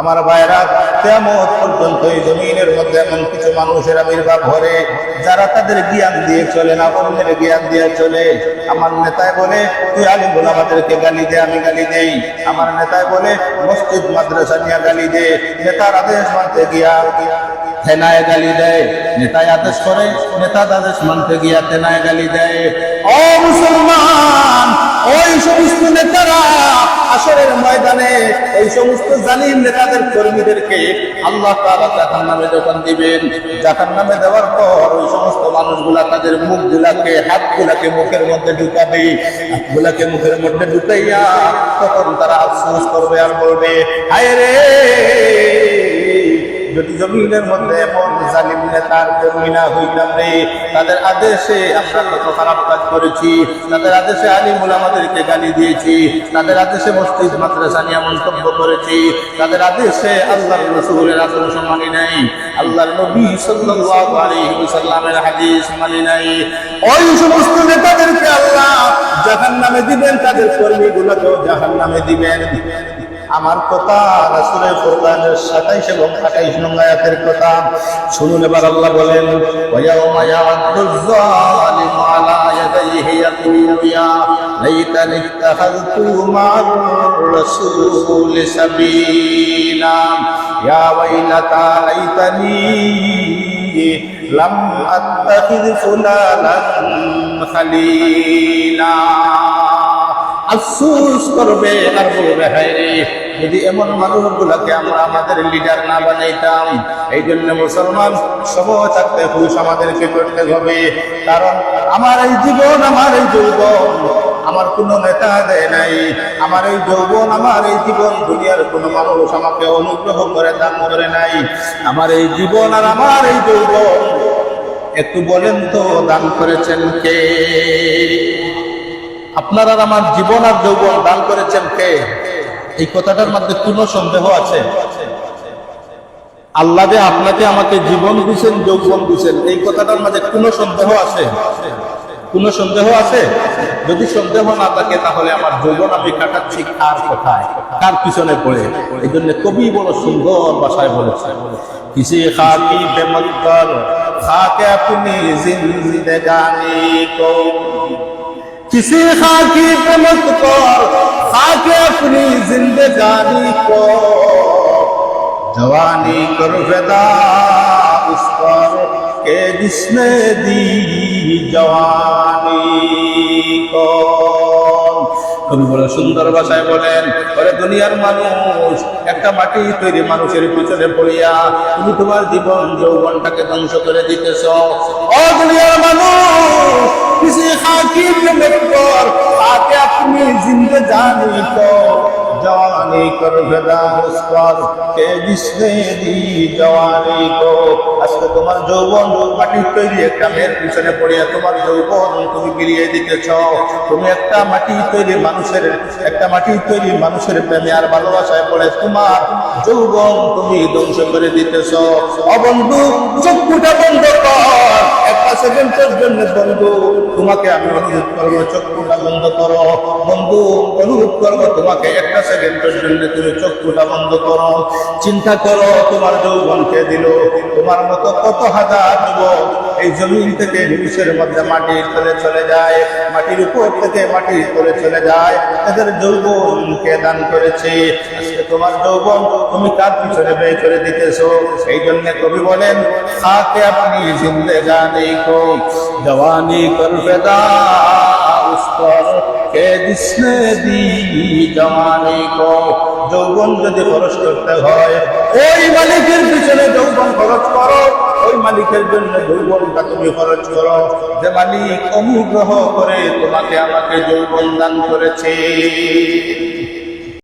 আমার ভাইরা তেমন পর্যন্ত এই জমিনের মধ্যে এমন কিছু মানুষের আবির্ভাব ঘরে যারা তাদের জ্ঞান দিয়ে চলে না, অন্যের জ্ঞান দিয়ে চলে। আমার নেতায় বলে, তুই আলিম বলে আমাদেরকে গালি দে, আমি গালি দেই। আমার নেতায় বলে, মসজিদ, মাদ্রাসা নিয়ে গালি দে, নেতার আদেশ মানতে গিয়া থেনায় গালি দেয় নেতায় আদেশ করে নেতা আদেশ মানতে গিয়া থেনায় গালি দেয়। ও মুসলমান নেতারা আসরের ময়দানে এই সমস্ত জালিম নেতাদের কর্মীদেরকে আল্লাহ তাআলা জাহান নামে যখন দিবেন জাহান নামে দেওয়ার পর ওই সমস্ত মানুষগুলা তাদের মুখ গুলাকে হাত গুলাকে মুখের মধ্যে ঢুকাবে। হাতগুলাকে মুখের মধ্যে ঢুকাইয়া তখন তারা আফসোস করবে আর বলবে হায় রে যদি জমিনের মধ্যে এমন তাদের আদেশে আমরা কত খারাপ কাজ করেছি। তাদের আদেশে আলিমুল আমাদেরকে গালি দিয়েছি। তাদের আদেশে মসজিদ, মাদ্রাসা নিয়ে মন্তব্য করেছি। তাদের আদেশে আল্লাহর রসুলের আদর্শ মানি নাই। আল্লাহর নবী সাল্লাল্লাহু হাদিস মানি নাই। ওই সমস্ত নেতাদেরকে আল্লাহ জাহান্নামে দিবেন, তাদের কর্মীগুলোকেও জাহান্নামে দিবেন। আমার কথা, রাসূলের ফুরকানের 27 এবং 28 নং আয়াতের কথা। শুনুন এবার আল্লাহ বলেন, ওয়ায়াউমা ইয়া'আদুয যালিমু আলা ইয়াদাইহি ইয়াকুলু ইয়া লাইতানি ইত্তাখাযতু মা'আর রাসূলি সাবিলা আফসোস করবে আর বলবে, হায় যদি এমন মানুষগুলোকে আমরা আমাদের লিডার না বানাইতাম এই জন্য মুসলমান সব থাকতে হুশ আমাদেরকে করতে হবে। কারণ আমার এই জীবন, আমার এই যৌবন, আমার কোনো নেতা দেয় নাই। আমার এই যৌবন, আমার এই জীবন, দুনিয়ার কোনো মানুষ আমাকে অনুগ্রহ করে দান করে নাই। আমার এই জীবন আর আমার এই যৌবন, একটু বলেন তো, দান করেছেন কে? আপনার আমার জীবন আর যৌবন দান করেছেন কে? এই কথাটার মধ্যে কোন সন্দেহ আছে? আল্লাহ যে আপনাকে আমাকে জীবন দিছেন, যৌবন দিছেন, এই কথাটার মাঝে কোনো সন্দেহ আছে? কোনো সন্দেহ আছে? যদি সন্দেহ না থাকে, তাহলে আমার যৌবন আমি কাটাচ্ছি কার কোথায়? কার পিছনে পড়ে? এই জন্য কবি বড় সুন্দর ভাষায় বলেছে। কিসে খাকি বেমন্তর খাকে আপনি জিন্দেগানি কো किसी खाकी पे मत कर खाके अपनी जिंदगानी को जवानी कर फिदा उस पर के जिसने दी जवानी को কবি বলে সুন্দর ভাষায় বলেন ওরে দুনিয়ার মানুষ একটা মাটি তৈরি মানুষের পিছনে পড়িয়া তুমি তোমার জীবন যৌবনটাকে ধ্বংস করে দিতেছ ও দুনিয়ার মানুষ किसी खाकी पे मत कर आके अपनी जिंदगानी को जवानी कर फिदा उस पर के जिसने दी जवानी को আজকে তোমার যৌবন মাটির তৈরি একটা মেয়ের পিছনে পড়িয়া তোমার যৌবন তুমি বিলিয়ে দিতেছ তুমি একটা মাটি তৈরি মানুষের একটা মাটি তৈরি মানুষের প্রেমে আর ভালোবাসায় পড়ে তোমার যৌবন তুমি ধ্বংস করে দিতেছ। অবন্ধু চক্ষুটা বন্ধ কর। একটা সেকেন্ডের জন্য বন্ধু, তোমাকে আমি অনুরোধ করব, চক্ষুটা বন্ধ করো। বন্ধু, অনুরোধ করব তোমাকে একটা সেকেন্ডের জন্য তুমি চক্ষুটা বন্ধ করো। চিন্তা করো, তোমার যৌবনকে দিল। তোমার মতো কত হাজার যুবক এই জমিন থেকে নিমিষের মধ্যে মাটির তলে চলে যায় মাটির উপর থেকে মাটির তলে চলে যায় এদের যৌবনকে দান করেছে আজকে তোমার যৌবন তুমি কার পিছনে ব্যয় করে দিতেছো এই জন্য কবি বলেন খাকে আপনি জিন্দেগানি কো জওয়ানি কর ফেদা উস पर के जिसने दी जवानी को যৌবন যদি খরচ করতে হয় ওই মালিকের পিছনে যৌবন খরচ করো ওই মালিকের জন্য যৌবনটা তুমি খরচ করো। যে মালিক অনুগ্রহ করে তোমাকে আমাকে যৌবন দান করেছে।